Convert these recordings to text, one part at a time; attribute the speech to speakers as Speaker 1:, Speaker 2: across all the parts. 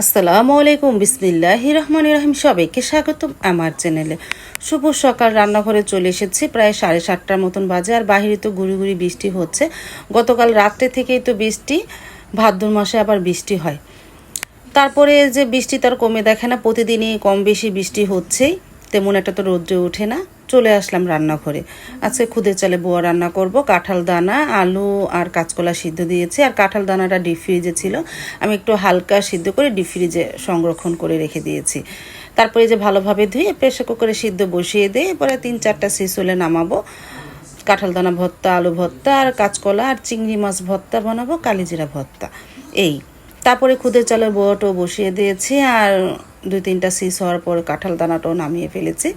Speaker 1: আসসালামু আলাইকুম, বিসমিল্লাহি রহমান রহিম। সবাইকে স্বাগতম আমার চ্যানেলে। শুভ সকাল, রান্নাঘরে চলে এসেছি। প্রায় সাড়ে সাতটার মতন বাজে আর বাহিরে তো গুড়ি গুড়ি বৃষ্টি হচ্ছে। গতকাল রাত্রে থেকেই তো বৃষ্টি, ভাদ্র মাসে আবার বৃষ্টি হয়। তারপরে যে বৃষ্টি তার কমে দেখে না, প্রতিদিনই কম বেশি বৃষ্টি হচ্ছেই। তেমন একটা তো রৌদ্রে ওঠে না, চলে আসলাম রান্নাঘরে। আজকে খুদে চালে বোয়া রান্না করব, কাঁঠাল দানা, আলু আর কাঁচকলা সিদ্ধ দিয়েছি। আর কাঁঠাল দানাটা ডিপ ফ্রিজে ছিল, আমি একটু হালকা সিদ্ধ করে ডিপ ফ্রিজে সংরক্ষণ করে রেখে দিয়েছি। তারপরে যে ভালোভাবে ধুয়ে প্রেশার কুকারে সিদ্ধ বসিয়ে দিয়ে এরপরে তিন চারটা হলে নামাবো। কাঁঠাল দানা ভর্তা, আলু ভর্তা আর কাঁচকলা আর চিংড়ি মাছ ভর্তা বানাবো, কালিজিরা ভর্তা। এই। তারপরে খুদের চালের বোয়াটাও বসিয়ে দিয়েছি আর দুই তিনটা সিস হওয়ার পর কাঁঠাল দানাটাও নামিয়ে ফেলেছি।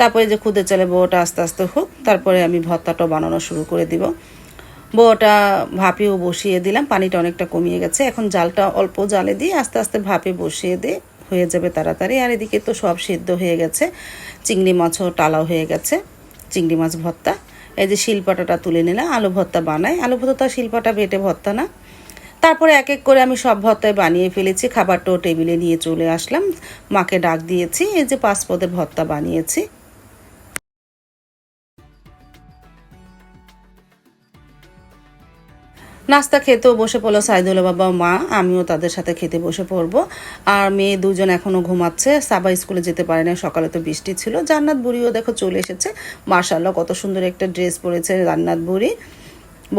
Speaker 1: তারপরে যে খুদের চালের বোয়াটা আস্তে আস্তে হোক, তারপরে আমি ভর্তাটাও বানানো শুরু করে দিব। বোয়াটা ভাপেও বসিয়ে দিলাম, পানিটা অনেকটা কমিয়ে গেছে। এখন জালটা অল্প জালে দিয়ে আস্তে আস্তে ভাপে বসিয়ে দিয়ে হয়ে যাবে তাড়াতাড়ি। আর এদিকে তো সব সিদ্ধ হয়ে গেছে। চিংড়ি মাছও টালাও হয়ে গেছে, চিংড়ি মাছ ভর্তা। এই যে শিলপাটাটা তুলে নিলাম, আলু ভর্তা বানাই। আলু ভর্তা শিলপাটা বেটে ভর্তা না। তারপরে এক এক করে আমি সব ভর্তায় বানিয়ে ফেলেছি খাবারটাও টেবিলে নিয়ে চলে আসলাম। মাকে ডাক দিয়েছি, এই যে পাঁচ পদের ভর্তা বানিয়েছি। নাস্তা খেতেও বসে পড়ল সাইদুল বাবা, মা, আমিও তাদের সাথে খেতে বসে পড়ব। আর মেয়ে দুজন এখনও ঘুমাচ্ছে, সাবা স্কুলে যেতে পারে না, সকালে তো বৃষ্টি ছিল। জান্নাত বুড়িও দেখো চলে এসেছে মার্শাল্লাহ কত সুন্দর একটা ড্রেস পরেছে জান্নাত বুড়ি।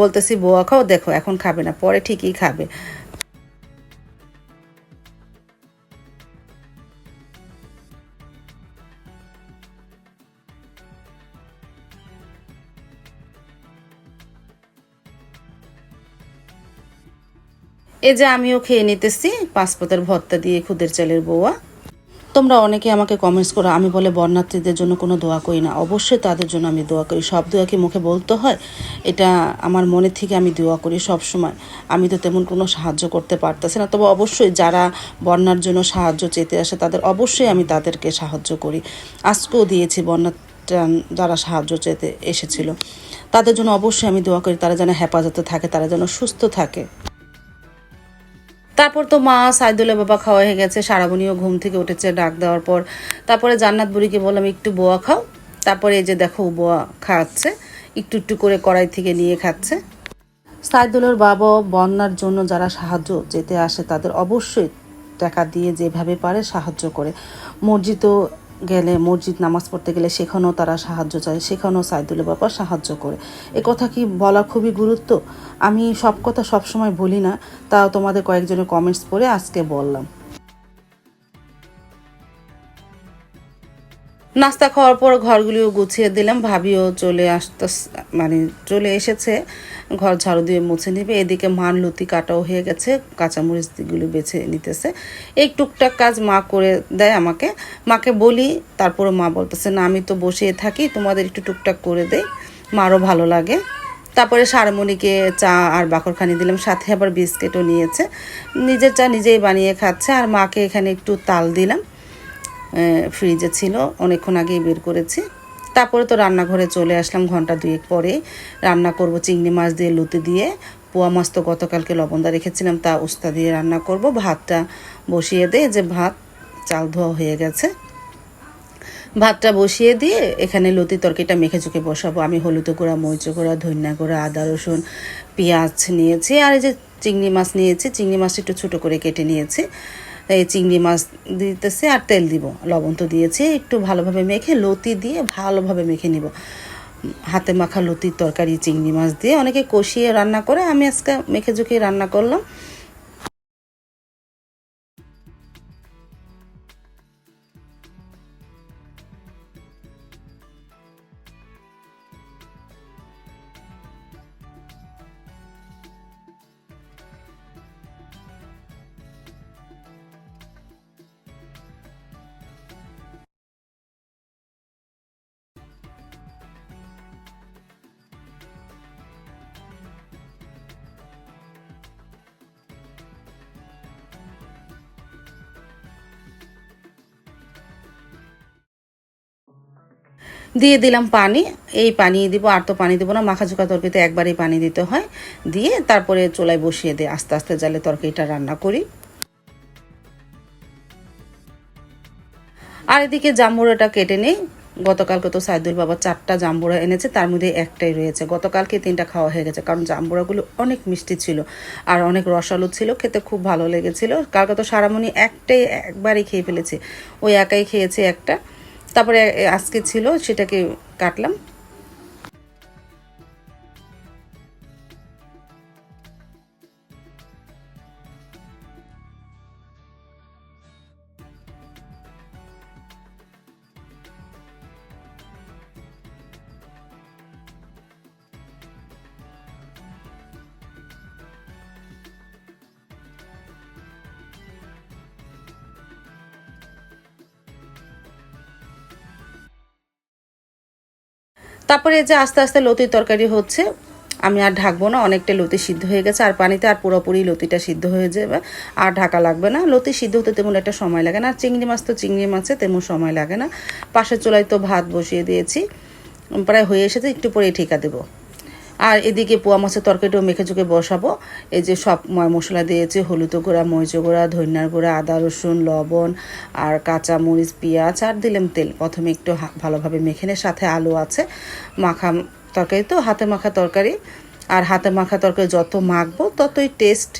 Speaker 1: বলতেছি, বোয়া খাও, দেখো, এখন খাবে না, পরে ঠিকই খাবে। এই যে আমিও খেয়ে নিতেছি পাঁচপতের ভর্তা দিয়ে খুদের চালের বউয়া তোমরা অনেকে আমাকে কমেন্টস করো, আমি বলে বর্ণার্থীদের জন্য কোনো দোয়া করি না। অবশ্যই তাদের জন্য আমি দোয়া করি। সব দোয়া কি মুখে বলতে হয়? এটা আমার মনে থেকে আমি দোয়া করি সব সময় আমি তো তেমন কোনো সাহায্য করতে পারতেছি না। তবে অবশ্যই যারা বন্যার জন্য সাহায্য চেতে আসে, তাদের অবশ্যই আমি তাদেরকে সাহায্য করি। আজকেও দিয়েছি বন্যার যারা সাহায্য চেতে এসেছিল। তাদের জন্য অবশ্যই আমি দোয়া করি। তারা যেন হেফাজতে থাকে, তারা যেন সুস্থ থাকে। তারপর তো মা সাইদুলের বাবা খাওয়া হয়ে গেছে, সারাবনিও ঘুম থেকে উঠেছে ডাক দেওয়ার পর। তারপরে জান্নাত বুড়িকে বললাম, একটু বোয়া খাও। তারপরে এই যে দেখো বোয়া খাওয়াচ্ছে একটু একটু করে কড়াই থেকে নিয়ে খাচ্ছে। সাইদুলের বাবা বন্যার জন্য যারা সাহায্য যেতে আসে, তাদের অবশ্যই টাকা দিয়ে যেভাবে পারে সাহায্য করে। মসজিদও গেলে, মসজিদ নামাজ পড়তে গেলে সেখানেও তারা সাহায্য চায়, সেখানেও সাইদুল বাবা সাহায্য করে। এ কথা কি বলা খুবই গুরুত্ব? আমি সব কথা সবসময় বলি না, তা তোমাদের কয়েকজনের কমেন্টস পড়ে আজকে বললাম। নাস্তা খাওয়ার পর ঘরগুলিও গুছিয়ে দিলাম। ভাবিও চলে আসতে মানে চলে এসেছে। ঘর ঝাড়ু দিয়ে মুছে নেবে। এদিকে মান লতি কাটাও হয়ে গেছে। কাঁচামরিচ দিকগুলো বেছে নিতেছে। এই টুকটাক কাজ মা করে দেয় আমাকে। মাকে বলি তারপরে মা বলতেছে, না, আমি তো বসে থাকি, তোমাদের একটু টুকটাক করে দেয় মারও ভালো লাগে। তারপরে সারমণিকে চা আর বাকরখানি দিলাম। সাথে আবার বিস্কিটও নিয়েছে। নিজের চা নিজেই বানিয়ে খাচ্ছে। আর মাকে এখানে একটু তাল দিলাম। ফ্রিজে ছিল। অনেকক্ষণ আগেই বের করেছি। তারপরে তো রান্নাঘরে চলে আসলাম ঘণ্টা দুয়েক পরে। রান্না করব চিংড়ি মাছ দিয়ে, লুতি দিয়ে। পোয়া মাছ তো গতকালকে লবণদা রেখেছিলাম, তা উস্তা দিয়ে রান্না করব। ভাতটা বসিয়ে দে যে ভাত, চাল ধোয়া হয়ে গেছে। ভাতটা বসিয়ে দিয়ে এখানে লতি তরকারিটা মেখে চুকে বসাবো। আমি হলুদ গুঁড়া, মরিচ গুঁড়া, ধনিয়া গুঁড়া, আদা, রসুন, পেঁয়াজ নিয়েছি। আর এই যে চিংড়ি মাছ নিয়েছি, চিংড়ি মাছটা একটু ছোটো করে কেটে নিয়েছি। চিংড়ি মাছ দিতেছে আর তেল দিব। লবণ তো দিয়েছি, একটু ভালোভাবে মেখে লতি দিয়ে ভালোভাবে মেখে নিব। হাতে মাখা লতির তরকারি, চিংড়ি মাছ দিয়ে। অনেকে কষিয়ে রান্না করে, আমি আজকে মেখে ঝুঁকিয়ে রান্না করলাম। দিয়ে দিলাম পানি। এই পানি দিব, আর তো পানি দিব না মাখা ঝুঁকা তরকারিতে একবারেই পানি দিতে হয়। দিয়ে তারপরে চুলায় বসিয়ে দিয়ে আস্তে আস্তে জালে তরকারিটা রান্না করি। আর এদিকে জাম্বুরাটা কেটে নেই। গতকালকে তো সাইদুল বাবা চারটা জাম্বুরা এনেছে, তার মধ্যে একটাই রয়েছে। গতকালকে তিনটা খাওয়া হয়ে গেছে, কারণ জাম্বুরাগুলো অনেক মিষ্টি ছিল আর অনেক রসালো ছিল, খেতে খুব ভালো লেগেছিল। কালকে তো সারামণি একটাই একবারই খেয়ে ফেলেছে। ওই একাই খেয়েছে একটা। তারপরে আজকে ছিল সেটাকে কাটলাম। তারপরে যে আস্তে আস্তে লতির তরকারি হচ্ছে, আমি আর ঢাকবো না, অনেকটা লতি সিদ্ধ হয়ে গেছে, আর পানিতে আর পুরোপুরি লতিটা সিদ্ধ হয়ে যাবে, আর ঢাকা লাগবে না। লতি সিদ্ধ হতে তেমন একটা সময় লাগে না, আর চিংড়ি মাছ তো চিংড়ি মাছে তেমন সময় লাগে না। পাশের চুলায় তো ভাত বসিয়ে দিয়েছি, প্রায় হয়ে এসেছে, একটু পরে ঠিকা দেবো। আর এদিকে পোয়া মাছের তরকারিটাও মেখে চুকে বসাবো। এই যে সব মশলা দিয়েছি, হলুদ গুঁড়া, মরিচ গুঁড়া, ধনিয়ার গুঁড়া, আদা, রসুন, লবণ আর কাঁচা মরিচ পেঁয়াজ আর দিলাম তেল। প্রথমে একটু ভালোভাবে মেখে নিয়ে সাথে আলু আছে। মাখা তরকারি তো, হাতে মাখা তরকারি। আর হাতে মাখা তরকারি যত মাখবো ততই টেস্ট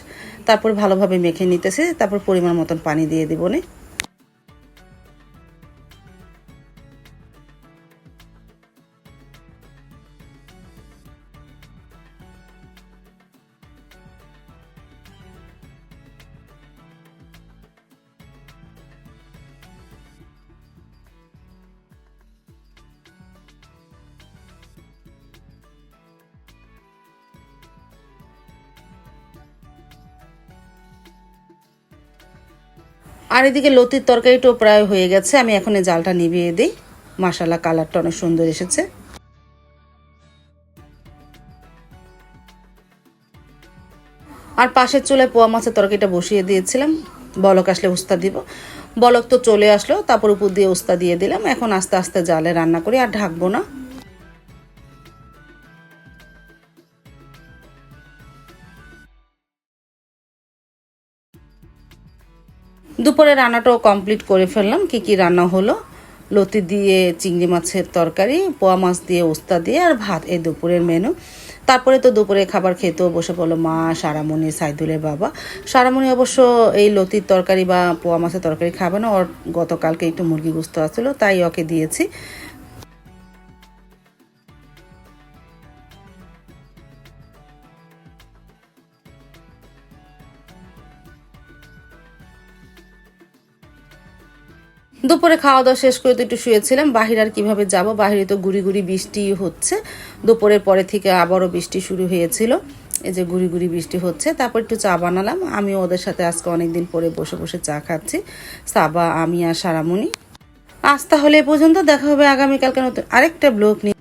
Speaker 1: তারপর ভালোভাবে মেখে নিতেছি, তারপর পরিমাণ মতন পানি দিয়ে দিব নে। আর এদিকে লতির তরকারিটাও প্রায় হয়ে গেছে। আমি এখন এই জালটা নিভিয়ে দিই। মাসালা কালারটা অনেক সুন্দর এসেছে। আর পাশের চুলায় পোয়া মাছের তরকারিটা বসিয়ে দিয়েছিলাম। বলক আসলে উস্তা দিব। বলক তো চলে আসলো, তারপর উপর দিয়ে উস্তা দিয়ে দিলাম। এখন আস্তে আস্তে জালে রান্না করি, আর ঢাকবো না। দুপুরে রান্নাটাও কমপ্লিট করে ফেললাম। কি কি রান্না হলো? লতি দিয়ে চিংড়ি মাছের তরকারি, পোয়া মাছ দিয়ে ওস্তা দিয়ে, আর ভাত এই দুপুরের মেনু তারপরে তো দুপুরে খাবার খেতেও বসে পড়ল মা, সারামণি, সাইদুলের বাবা। সারামণি অবশ্য এই লতির তরকারি বা পোয়া মাছের তরকারি খাবে না, ওর গতকালকে একটু মুরগি গুস্ত আসছিল, তাই ওকে দিয়েছি। দুপুরে খাওয়া দাওয়া শেষ করে তো একটু শুয়েছিলাম। বাহির আর কীভাবে যাব? বাহিরে তো গুড়ি গুড়ি বৃষ্টি হচ্ছে। দুপুরের পরে থেকে আবারও বৃষ্টি শুরু হয়েছিল। এই যে গুড়ি গুড়ি বৃষ্টি হচ্ছে, তারপর একটু চা বানালাম। আমি ওদের সাথে আজকে অনেক দিন পরে বসে বসে চা খাচ্ছি। সাবা, আমি আর সারামণি। আজ তাহলে এ পর্যন্ত দেখা হবে আগামীকালকে নতুন আরেকটা ব্লগ নিয়ে।